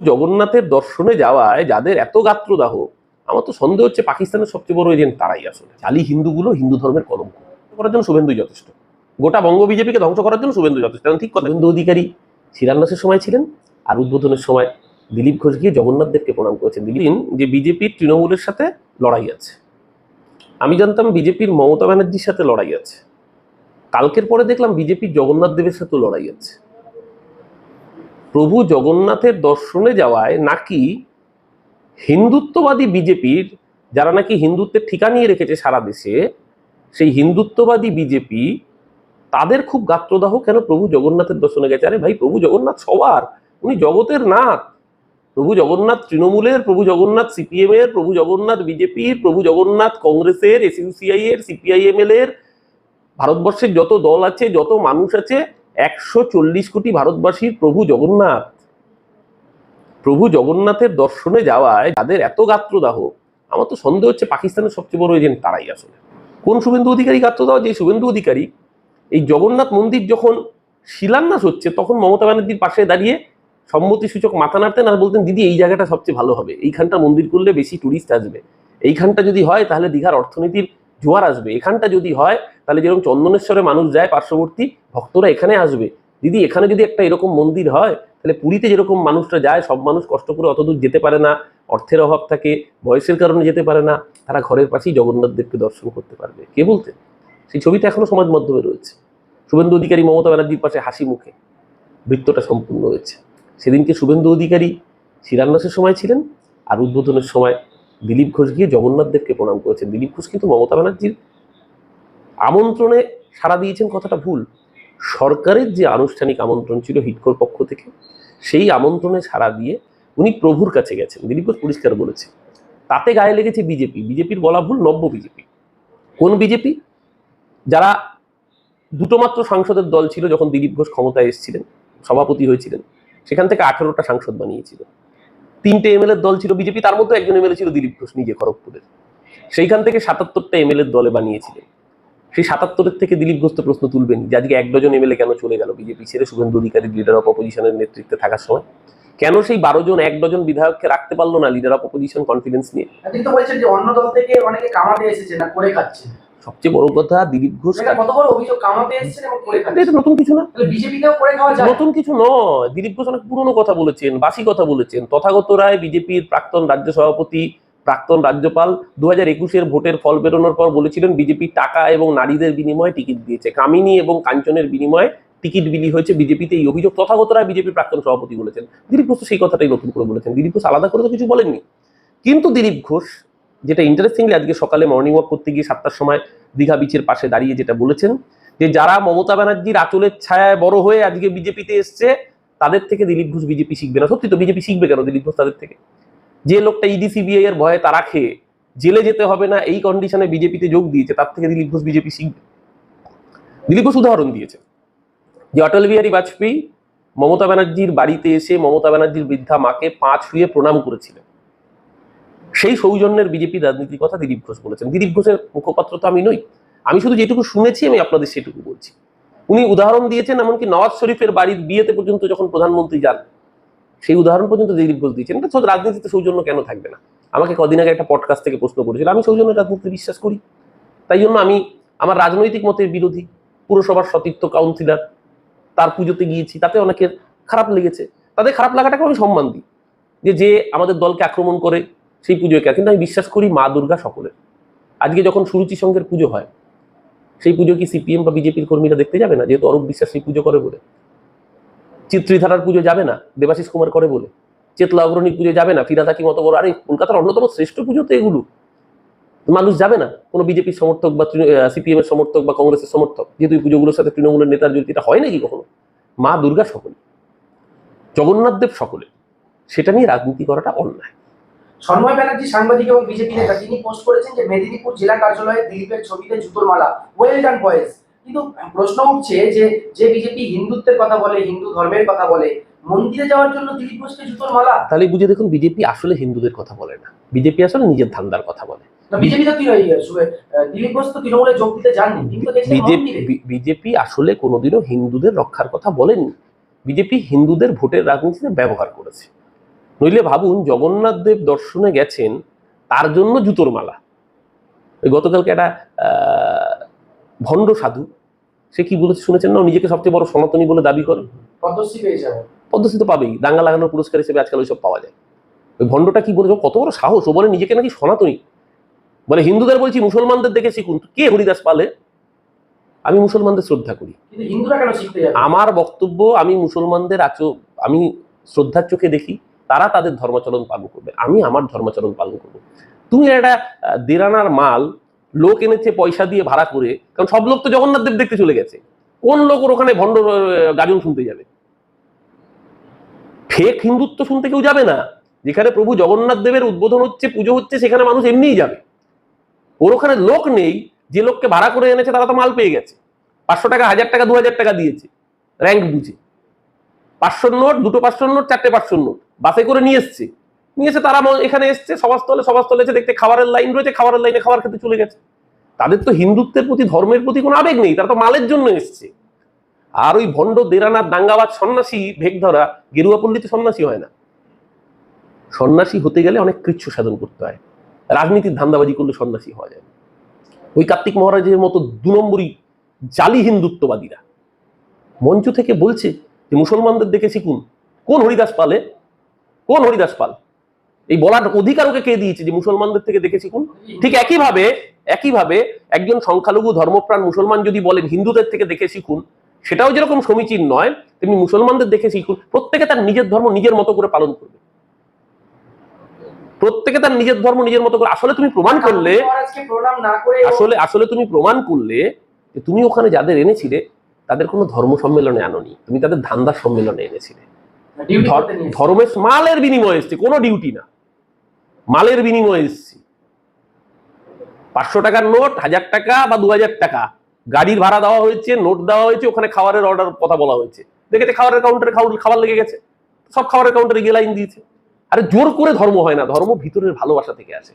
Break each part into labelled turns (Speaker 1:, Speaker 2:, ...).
Speaker 1: জগন্নাথের দর্শনে যাওয়ায় যাদের এত গাত্রদাহ, আমার তো সন্দেহ হচ্ছে পাকিস্তানের সবচেয়ে বড় এজেন্ট তারাই আসলে। জালি হিন্দুগুলো হিন্দু ধর্মের কলঙ্ক। করার জন্য শুভেন্দুই যথেষ্ট। গোটা বঙ্গ বিজেপিকে ধ্বংস করার জন্য শুভেন্দু যথেষ্ট। কারণ ঠিক কথা, শুভেন্দু অধিকারী শিলান্যাসের সময় ছিলেন আর উদ্বোধনের সময় দিলীপ ঘোষ গিয়ে জগন্নাথ দেবকে প্রণাম করেছেন। দিলীপ, যে বিজেপির তৃণমূলের সাথে লড়াই আছে। আমি জানতাম বিজেপির মমতা ব্যানার্জির সাথে লড়াই আছে। কালকের পরে দেখলাম বিজেপির জগন্নাথ দেবের সাথেও লড়াই আছে। প্রভু জগন্নাথের দর্শনে যাওয়ায় নাকি হিন্দুত্ববাদী বিজেপির, যারা নাকি হিন্দুত্বের ঠিকা নিয়ে রেখেছে সারা দেশে, সেই হিন্দুত্ববাদী বিজেপি তাদের খুব গাত্রদাহ কেন প্রভু জগন্নাথের দর্শনে গেছে? আরে ভাই, প্রভু জগন্নাথ সবার। উনি জগতের নাথ। প্রভু জগন্নাথ তৃণমূলের, প্রভু জগন্নাথ সিপিএম এর প্রভু জগন্নাথ বিজেপির, প্রভু জগন্নাথ কংগ্রেসের এসইউসিআই এর সিপিআইএমএল এর ভারতবর্ষের যত দল আছে, যত মানুষ আছে একশো চল্লিশ কোটি ভারতবাসীর প্রভু জগন্নাথ। প্রভু জগন্নাথের দর্শনে যাওয়ায় যাদের এত গাত্রদাহ, আমার তো সন্দেহ হচ্ছে পাকিস্তানের সবচেয়ে বড় এজেন্ট তারাই আসলে। কোন শুভেন্দু অধিকারী গাত্রদাহ? যে শুভেন্দু অধিকারী, এই জগন্নাথ মন্দির যখন শিলান্যাস হচ্ছে, তখন মমতা ব্যানার্জির পাশে দাঁড়িয়ে সম্মতি সূচক মাথা নাড়তেন আর বলতেন, দিদি, এই জায়গাটা সবচেয়ে ভালো হবে। এইখানটা মন্দির করলে বেশি টুরিস্ট আসবে। এইখানটা যদি হয়, তাহলে দীঘার অর্থনীতির জোয়ার আসবে, এখানটা যদি হয়, তাহলে যেরকম চন্দনেশ্বরে মানুষ যায়, পার্শ্ববর্তী ভক্তরা এখানে আসবে। দিদি, এখানে যদি একটা এরকম মন্দির হয়, তাহলে পুরীতে যেরকম মানুষরা যায়, সব মানুষ কষ্ট করে অত দূর যেতে পারে না, অর্থের অভাব থাকে, বয়সের কারণে যেতে পারে না, তারা ঘরের পাশেই জগন্নাথ দেবকে দর্শন করতে পারবে। কে বলতে সেই ছবিটা এখনও সমাজ মাধ্যমে রয়েছে। শুভেন্দু অধিকারী মমতা ব্যানার্জির পাশে হাসি মুখে বৃত্তটা সম্পূর্ণ হয়েছে। সেদিনকে শুভেন্দু অধিকারী শিলান্যাসের সময় ছিলেন আর উদ্বোধনের সময় দিলীপ ঘোষ গিয়ে জগন্নাথ দেবকে প্রণাম করেছেন। দিলীপ ঘোষ কিন্তু মমতা ব্যানার্জির আমন্ত্রণে সাড়া দিয়েছেন কথাটা ভুল। সরকারের যে আনুষ্ঠানিক আমন্ত্রণ ছিল হিটকোর পক্ষ থেকে, সেই আমন্ত্রণে সাড়া দিয়ে উনি প্রভুর কাছে গেছেন। দিলীপ ঘোষ পরিষ্কার বলেছে। তাতে গায়ে লেগেছে বিজেপি। বিজেপির বলা ভুল, নব্য বিজেপি। কোন বিজেপি? যারা দুটো মাত্র সাংসদের দল ছিল, যখন দিলীপ ঘোষ ক্ষমতায় এসেছিলেন, সভাপতি হয়েছিলেন, সেখান থেকে আঠেরোটা সাংসদ বানিয়েছিল তিনটে এমএলএর দল ছিল বিজেপি, তার মধ্যে একজন এমএলএ ছিল দিলীপ ঘোষ নিজে খড়গপুরের। সেইখান থেকে সাতাত্তরটা এমএলএর দলে বানিয়েছিলেন। সেই সাতাত্তরের থেকে দিলীপ ঘোষ তো প্রশ্ন তুলবেন যে আজকে এক ডজন এমএলএ কেন চলে গেল বিজেপি ছেড়ে শুভেন্দু অধিকারী লিডার অফ অপোজিশনের নেতৃত্বে থাকার সময়? কেন সেই বারো জন, এক ডজন বিধায়ককে রাখতে পারল না লিডার অফ অপোজিশন কনফিডেন্স নিয়ে?
Speaker 2: বলছেন যে অন্য দল থেকে অনেকে কামাতে এসেছে না, করে খাচ্ছে।
Speaker 1: সবচেয়ে বড় কথা দিলীপ ঘোষ
Speaker 2: এটা
Speaker 1: নতুন কিছু না। নতুন কিছু নয়। দিলীপ ঘোষ অনেক পুরনো কথা বলেছেন বাসি কথা বলেছেন। তথাগত রায় বিজেপির প্রাক্তন রাজ্য সভাপতি প্রাক্তন রাজ্যপাল দু হাজার একুশের ভোটের ফল বেরোনোর পর বলেছিলেন বিজেপি টাকা এবং নারীদের বিনিময়ে টিকিট দিয়েছে। কামিনী এবং কাঞ্চনের বিনিময়ে টিকিট বিলি হয়েছে বিজেপিতে এই অভিযোগ। তথাগত রায় বিজেপির প্রাক্তন সভাপতি বলেছেন। দিলীপ ঘোষ তো সেই কথাটাই নতুন করে বলেছেন। দিলীপ ঘোষ আলাদা করে তো কিছু বলেননি। কিন্তু দিলীপ ঘোষ যেটা ইন্টারেস্টিংলি আজকে সকালে মর্নিং ওয়াক করতে গিয়ে সাতটার সময় দীঘা বিচের পাশে দাঁড়িয়ে যেটা বলেছেন যে যারা মমতা ব্যানার্জির আঁচলের ছায়ায় বড় হয়ে আজকে বিজেপিতে এসছে, তাদের থেকে দিলীপ ঘোষ বিজেপি শিখবে না। সত্যি তো বিজেপি শিখবে কেন দিলীপ ঘোষ তাদের থেকে? যে লোকটা ইডি সিবিআই এর ভয়ে তারা খেয়ে জেলে যেতে হবে না, এই কন্ডিশনে বিজেপিতে যোগ দিয়েছে, তার থেকে দিলীপ ঘোষ বিজেপি শিখবে। দিলীপ ঘোষ উদাহরণ দিয়েছে যে অটল বিহারী বাজপেয়ী মমতা ব্যানার্জির বাড়িতে এসে মমতা ব্যানার্জির বৃদ্ধা মাকে পাঁচ শুয়ে প্রণাম করেছিলেন। সেই সৌজন্যের বিজেপি রাজনীতির কথা দিলীপ ঘোষ বলেছেন। দিলীপ ঘোষের মুখপাত্র তো আমি নই। আমি শুধু যেটুকু শুনেছি, আমি আপনাদের সেটুকু বলছি। উনি উদাহরণ দিয়েছেন, এমনকি নওয়াজ শরীফের বাড়ির বিয়েতে পর্যন্ত যখন প্রধানমন্ত্রী যান, সেই উদাহরণ পর্যন্ত দিলীপ ঘোষ দিয়েছেন। এটা রাজনীতিতে সৌজন্য কেন থাকবে না? আমাকে কদিন আগে একটা পডকাস্ট থেকে প্রশ্ন করেছিল। আমি সৌজন্য রাজনীতিতে বিশ্বাস করি। তাই জন্য আমি আমার রাজনৈতিক মতের বিরোধী, পুরসভার সতীর্থ কাউন্সিলর তার পুজোতে গিয়েছি। তাতে অনেকের খারাপ লেগেছে। তাদের খারাপ লাগাটাকে আমি সম্মান দিই। যে যে আমাদের দলকে আক্রমণ করে সেই পুজোকে কিন্তু আমি বিশ্বাস করি মা দুর্গা সকলের। আজকে যখন সুরুচি সঙ্গের পুজো হয়, সেই পুজো কি সিপিএম বা বিজেপির কর্মীরা দেখতে যাবে না? যেহেতু অরূপ বিশ্বাস সেই পুজো করে বলে। চিত্রিধারার পুজো যাবে না, দেবাশিস কুমার করে বলে। চেতলা অগ্রণী পুজো যাবে না, ফিরাদ অত বড়? আরে, কলকাতার অন্যতম শ্রেষ্ঠ পুজো তো এগুলো। মানুষ যাবে না, কোনো বিজেপির সমর্থক বা সিপিএম এর সমর্থক বা কংগ্রেসের সমর্থক। যেহেতু এই পুজোগুলোর সাথে তৃণমূলের নেতার জড়িত, এটা হয় নাকি কখনো? মা দুর্গা সকলে জগন্নাথ দেব সকলে সেটা নিয়ে রাজনীতি করাটা অন্যায়।
Speaker 2: সন্ময় ব্যানার্জি সাংবাদিক এবং বিজেপি নেতা তিনি পোস্ট করেছেন যে মেদিনীপুর জেলা কার্যালয়ে দিলীপের ছবিতে জুতোর মালা। ওয়েল ডান বয়েজ কিন্তু প্রশ্ন উঠছে যে যে বিজেপি হিন্দুত্বের কথা বলে হিন্দু ধর্মের কথা বলে মন্দিরে যাওয়ার জন্য দিলীপ ঘোষকে জুতোর মালা?
Speaker 1: তাহলে বুঝে দেখুন বিজেপি আসলে হিন্দুদের কথা বলে না। বিজেপি আসলে নিজের ধান্দার কথা বলে।
Speaker 2: বিজেপি তো দিলীপ ঘোষ তো তৃণমূলে যোগ দিতে যাননি
Speaker 1: বিজেপি আসলে কোনোদিনও হিন্দুদের রক্ষার কথা বলেনি। বিজেপি হিন্দুদের ভোটের রাজনীতিতে ব্যবহার করেছে। নইলে ভাবুন জগন্নাথ দেব দর্শনে গেছেন তার জন্য জুতোর মালা। ওই গতকালকে একটা ভণ্ড সাধু সে কি বলেছে শুনেছেন না? নিজেকে সবচেয়ে বড় সনাতনী বলে দাবি করে।
Speaker 2: পদ্মশ্রী পেয়ে যাবে
Speaker 1: পদ্মশ্রী তো পাবেই। দাঙ্গা লাগানোর পুরস্কার হিসেবে আজকাল ওইসব পাওয়া যায়। ওই ভণ্ডটা কি বলেছে? কত বড় সাহস। ও বলে নিজেকে নাকি সনাতনী। বলে হিন্দুদের বলছি মুসলমানদের দেখে শিখুন। কে হরিদাস পালে? আমি মুসলমানদের শ্রদ্ধা করি। আমার বক্তব্য আমি মুসলমানদের আচ আমি শ্রদ্ধার চোখে দেখি। তারা তাদের ধর্মাচরণ পালন করবে। আমি আমার ধর্মাচরণ পালন করব। তুমি একটা দেরানার মাল লোক এনেছে পয়সা দিয়ে ভাড়া করে, কারণ সব লোক তো জগন্নাথ দেব দেখতে চলে গেছে। কোন লোক ওর ওখানে ভণ্ড গাজন শুনতে যাবে? ফেক হিন্দুত্ব শুনতে কেউ যাবে না। যেখানে প্রভু জগন্নাথ দেবের উদ্বোধন হচ্ছে, পুজো হচ্ছে, সেখানে মানুষ এমনিই যাবে। ওর ওখানে লোক নেই, যে লোককে ভাড়া করে এনেছে, তারা তো মাল পেয়ে গেছে। পাঁচশো টাকা, হাজার টাকা, দু হাজার টাকা দিয়েছে র্যাঙ্ক বুঝে। পাঁচশোর নোট, দুটো পাঁচশোর নোট, চারটে পাঁচশোর নোট। বাসে করে নিয়ে এসছে। নিয়ে এসে তারা এখানে এসছে, সভাস্থলে সভাস্থলে এসে দেখতে খাবারের লাইন রয়েছে, খাবারের লাইনে খাবার খেতে চলে গেছে। তাদের তো হিন্দুত্বের প্রতি, ধর্মের প্রতি কোনো আবেগ নেই, তারা তো মালের জন্য এসছে। আর ওই ভণ্ড দেরানা দাঙ্গাবাজ সন্ন্যাসী, ভেগ ধরা, গেরুয়া পল্লীতে সন্ন্যাসী হয় না। সন্ন্যাসী হতে গেলে অনেক কৃচ্ছ সাধন করতে হয়। রাজনীতির ধান্দাবাজি করলে সন্ন্যাসী হওয়া যায় ওই কার্তিক মহারাজের মতো দু নম্বরই জালি হিন্দুত্ববাদীরা। মঞ্চ থেকে বলছে যে, মুসলমানদের দেখে শিখুন, কোন হরিদাস পালে কোন হরিদাস পাল? এই বলার অধিকার ওকে কে দিয়েছে? যে মুসলমানদের থেকে দেখে শিখুন ঠিক একইভাবে একইভাবে একজন সংখ্যালঘু ধর্মপ্রাণ মুসলমান যদি বলেন হিন্দুদের থেকে দেখে শিখুন সেটাও যেরকম সমীচীন নয় তেমনি মুসলমানদের দেখে শিখুন প্রত্যেকে তার নিজের ধর্ম নিজের মতো করে পালন করবে। প্রত্যেকে তার নিজের ধর্ম নিজের মতো করে আসলে তুমি প্রমাণ করলে আসলে আসলে তুমি প্রমাণ করলে যে তুমি ওখানে যাদের এনেছিলে তাদের কোনো ধর্ম সম্মেলনে আনোনি। তুমি তাদের ধান্দার সম্মেলনে এনেছিলে।
Speaker 2: ডিউটি
Speaker 1: ধর-
Speaker 2: করতে নিয়ে এসেছে।
Speaker 1: ধর্মের মালের বিনিময়ে এসছে কোনো ডিউটি না। মালের বিনিময়ে এসছি। পাঁচশো টাকার নোট হাজার টাকা বা দু হাজার টাকা। গাড়ির ভাড়া দেওয়া হয়েছে নোট দেওয়া হয়েছে ওখানে খাবারের অর্ডার কথা বলা হয়েছে। দেখেছে খাবারের কাউন্টারে খাবার খাবার লেগে গেছে। সব খাবারের কাউন্টারে গিয়ে লাইন দিয়েছে। আরে জোর করে ধর্ম হয় না ধর্ম ভিতরের ভালোবাসা থেকে আসে।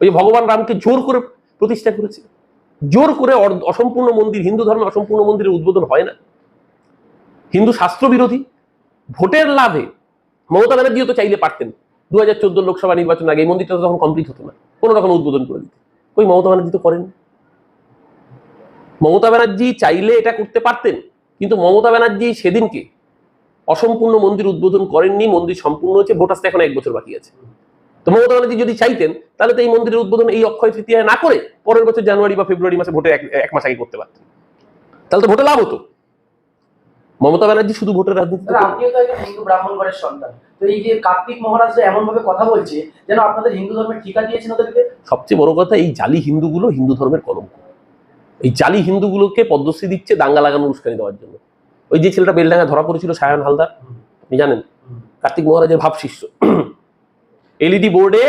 Speaker 1: ওই যে ভগবান রামকে জোর করে প্রতিষ্ঠা করেছে। জোর করে অসম্পূর্ণ মন্দির হিন্দু ধর্মে অসম্পূর্ণ মন্দিরের উদ্বোধন হয় না। হিন্দু শাস্ত্র বিরোধী ভোটের লাভে মমতা ব্যানার্জিও তো চাইলে পারতেন। দু হাজার চোদ্দ লোকসভা নির্বাচন আগে এই মন্দিরটা তখন কমপ্লিট হতো না। কোনো রকম উদ্বোধন করে দিতে। ওই মমতা ব্যানার্জি তো করেন। মমতা ব্যানার্জি চাইলে এটা করতে পারতেন, কিন্তু মমতা ব্যানার্জি সেদিনকে অসম্পূর্ণ মন্দির উদ্বোধন করেননি, মন্দির সম্পূর্ণ হয়েছে ভোট আসতে এখন এক বছর বাকি আছে। তো মমতা ব্যানার্জি যদি চাইতেন, তাহলে তো এই মন্দিরের উদ্বোধন এই অক্ষয় তৃতীয়ায় না করে পরের বছর জানুয়ারি বা ফেব্রুয়ারি মাসে ভোটে এক মাস আগে করতে পারতেন। তাহলে তো ভোটে লাভ হতো। মমতা ব্যানার্জি শুধু ভোটের রাজনীতি
Speaker 2: আপনিও তো একজন হিন্দু ব্রাহ্মণ ঘরের সন্তান। তো এই যে কার্তিক মহারাজ যে এমন ভাবে কথা বলছে যেন আপনাদের হিন্দু ধর্মের ঠিকা দিয়েছেন ওদেরকে?
Speaker 1: সবচেয়ে বড় কথা এই জালি হিন্দুগুলো হিন্দু ধর্মের কলঙ্ক। এই জালি হিন্দুগুলোকে পদ্মশ্রী দিচ্ছে দাঙ্গা লাগানোর উস্কানি দেওয়ার জন্য। ওই যে ছেলেটা বেলডাঙ্গা ধরা পড়েছিল সায়ন হালদার আপনি জানেন? কার্তিক মহারাজের ভাব শিষ্য এলইডি বোর্ডে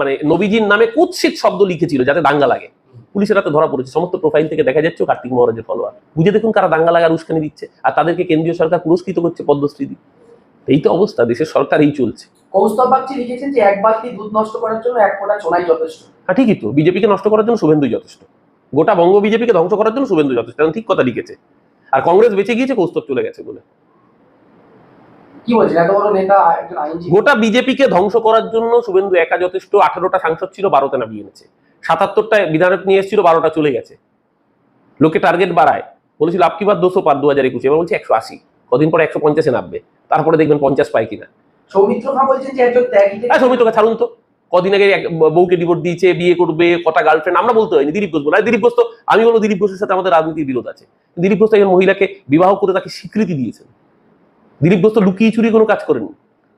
Speaker 1: মানে নবীজির নামে কুৎসিত শব্দ লিখেছিল যাতে দাঙ্গা লাগে। পুলিশের হাতে ধরা পড়েছে। সমস্ত প্রোফাইল থেকে দেখা যাচ্ছে কার্তিক মহারাজের ফলোয়ার বুঝে দেখুন কারা দাঙ্গা লাগার উস্কানি দিচ্ছে। আর তাদেরকে কেন্দ্রীয় সরকার পুরস্কৃত করছে পদ্মশ্রী দিয়ে। এই তো অবস্থা দেশের সরকার এই চলছে।
Speaker 2: কৌস্তব বাগচি লিখেছেন যে এক বালতি দুধ নষ্ট করার জন্য এক ফোঁটা চোনাই যথেষ্ট।
Speaker 1: হ্যাঁ ঠিকই তো। বিজেপিকে নষ্ট করার জন্য শুভেন্দুই যথেষ্ট। গোটা বঙ্গ বিজেপিকে ধ্বংস করার জন্য শুভেন্দু যথেষ্ট। ঠিক কথা লিখেছে। আর কংগ্রেস বেঁচে গিয়েছে কৌস্তব চলে গেছে বলে।
Speaker 2: কি বলছেন? এত বড় নেতা একজন আইনজীবী।
Speaker 1: গোটা বিজেপিকে ধ্বংস করার জন্য শুভেন্দু একা যথেষ্ট। আঠারোটা সাংসদ ছিল বারোতে নামিয়ে এনেছে। সাতাত্তরটা বিধায়ক নিয়ে এসেছিল বারোটা চলে গেছে। লোকে টার্গেট বাড়ায়। বলেছিল আপকি বার দুশো পার দু হাজার একুশে। এবার বলছে একশো আশি। কদিন পরে একশো পঞ্চাশে নামবে। তারপরে দেখবেন পঞ্চাশ পায় কিনা।
Speaker 2: সৌমিত্র খা বলছেন যে একজন ত্যাগী থেকে-
Speaker 1: হ্যাঁ ছাড়ুন তো। কদিন আগে বউকে ডিভোর্স দিয়েছে বিয়ে করবে কটা গার্লফ্রেন্ড আমরা বলতে হয়নি দিলীপ ঘোষ বলে দিলীপ ঘোষ তো আমি বলব দিলীপ ঘোষের সাথে আমাদের রাজনীতির বিরোধ আছে। দিলীপ ঘোষ তো একজন মহিলাকে বিবাহ করে তাকে স্বীকৃতি দিয়েছেন। দিলীপ ঘোষ তো লুকিয়ে চুরি কোনো কাজ করেননি।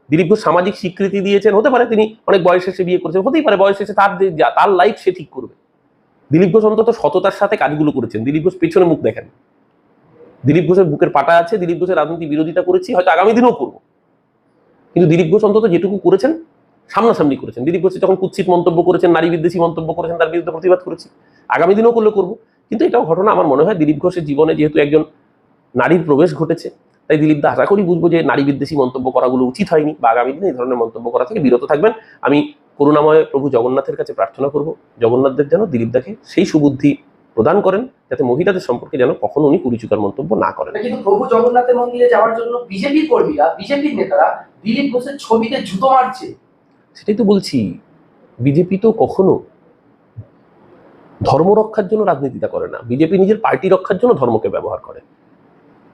Speaker 1: দিলীপ ঘোষ সামাজিক স্বীকৃতি দিয়েছেন, হতে পারে তিনি অনেক বয়স এসে বিয়ে করেছেন, হতেই পারে বয়স এসে তার তার লাইফ সে ঠিক করবে। দিলীপ ঘোষ অন্তত সততার সাথে কাজগুলো করেছেন। দিলীপ ঘোষ পেছনে মুখ দেখেন। দিলীপ ঘোষের বুকের পাটা আছে, দিলীপ ঘোষের রাজনীতি বিরোধিতা করেছি, হয়তো আগামী দিনেও করব। কিন্তু দিলীপ ঘোষ অন্তত যেটুকু করেছেন, সামনাসামনি করেছেন। দিলীপ ঘোষ যখন কুৎসিত মন্তব্য করেছেন, নারী বিদ্বেষী মন্তব্য করেছেন, তার বিরুদ্ধে প্রতিবাদ করেছি, আগামী দিনেও করলে করব। কিন্তু এটাও ঘটনা, আমার মনে হয় দিলীপ ঘোষের জীবনে যেহেতু একজন নারীর প্রবেশ ঘটেছে তাই দিলীপ দা আশা করি বুঝব যে নারী বিদ্বেষী মন্তব্য করাগুলো উচিত হয়নি বা আগামী দিনে এই ধরনের মন্তব্য করা থেকে বিরত থাকবেন। আমি করুণাময় প্রভু জগন্নাথের কাছে প্রার্থনা করব জগন্নাথ দেব যেন দিলীপ দাকে সেই সুবুদ্ধি প্রদান করেন যাতে মহিলাদের সম্পর্কে যেন কখনো উনি কুরুচিকর মন্তব্য না করেন।
Speaker 2: কিন্তু প্রভু জগন্নাথের মন্দিরে যাওয়ার জন্য বিজেপির কর্মীরা বিজেপির নেতারা দিলীপ ঘোষের ছবিতে জুতো মারছে।
Speaker 1: সেটাই তো বলছি বিজেপি তো কখনো ধর্ম রক্ষার জন্য রাজনীতিটা করে না। বিজেপি নিজের পার্টি রক্ষার জন্য ধর্মকে ব্যবহার করে।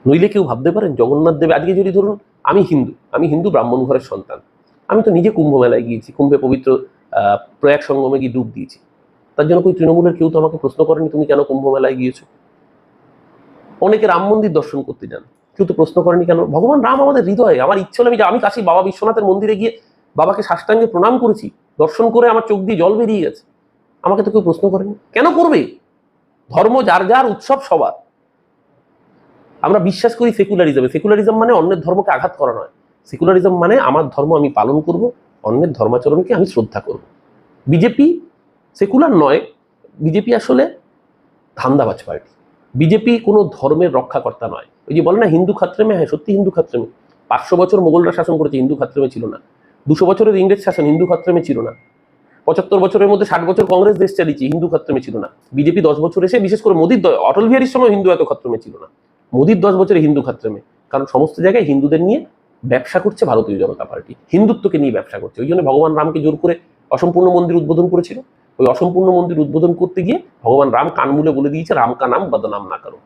Speaker 1: নইলে কেউ ভাবতে পারেন জগন্নাথ দেব আজকে যদি ধরুন আমি হিন্দু আমি হিন্দু ব্রাহ্মণ ঘরের সন্তান, আমি তো নিজে কুম্ভ মেলায় গিয়েছি, কুম্ভে পবিত্র প্রয়াগ সঙ্গমে গিয়ে ডুব দিয়েছি। তার জন্য কই তৃণমূলের কেউ তো আমাকে প্রশ্ন করেনি, তুমি কেন কুম্ভ মেলায় গিয়েছো? অনেকে রাম মন্দির দর্শন করতে যান, কেউ তো প্রশ্ন করেনি কেন? ভগবান রাম আমাদের হৃদয়ে, আমার ইচ্ছে হলে আমি আমি কাশি বাবা বিশ্বনাথের মন্দিরে গিয়ে বাবাকে সাষ্টাঙ্গে প্রণাম করেছি, দর্শন করে আমার চোখ দিয়ে জল বেরিয়ে গেছে। আমাকে তো কেউ প্রশ্ন করেনি। কেন করবে? ধর্ম যার যার, উৎসব সবার। আমরা বিশ্বাস করি সেকুলারিজমে সেকুলারিজম মানে অন্যের ধর্মকে আঘাত করা নয়। সেকুলারিজম মানে আমার ধর্ম আমি পালন করব, অন্যের ধর্মাচরণকে আমি শ্রদ্ধা করব। বিজেপি সেকুলার নয়। বিজেপি আসলে ধান্দাবাজ পার্টি। বিজেপি কোনো ধর্মের রক্ষাকর্তা নয়। ওই যে বলে না, হিন্দু খাত্রেমে হ্যাঁ সত্যি হিন্দু খাত্রেমে পাঁচশো বছর মোগলরা শাসন করেছে, হিন্দু খাত্রেমে ছিল না। দুশো বছরের ইংরেজ শাসন হিন্দু খাত্রেমে ছিল না। পঁচাত্তর বছরের মধ্যে ষাট বছর কংগ্রেস দেশ চালিয়েছে, হিন্দু খাত্রেমে ছিল না। বিজেপি দশ বছর এসে, বিশেষ করে মোদীর অটল বিহারীর সময় হিন্দু এত খাত্রেমে ছিল না। মোদির দশ বছরে হিন্দু খাত্রেমে কারণ সমস্ত জায়গায় হিন্দুদের নিয়ে ব্যবসা করছে ভারতীয় জনতা পার্টি। হিন্দুত্বকে নিয়ে ব্যবসা করছে। ওই জন্য ভগবান রামকে জোর করে অসম্পূর্ণ মন্দির উদ্বোধন করেছিল। ওই অসম্পূর্ণ মন্দির উদ্বোধন করতে গিয়ে ভগবান রাম কানমূলে বলে দিয়েছে, রাম কা নাম, বদনাম না করো।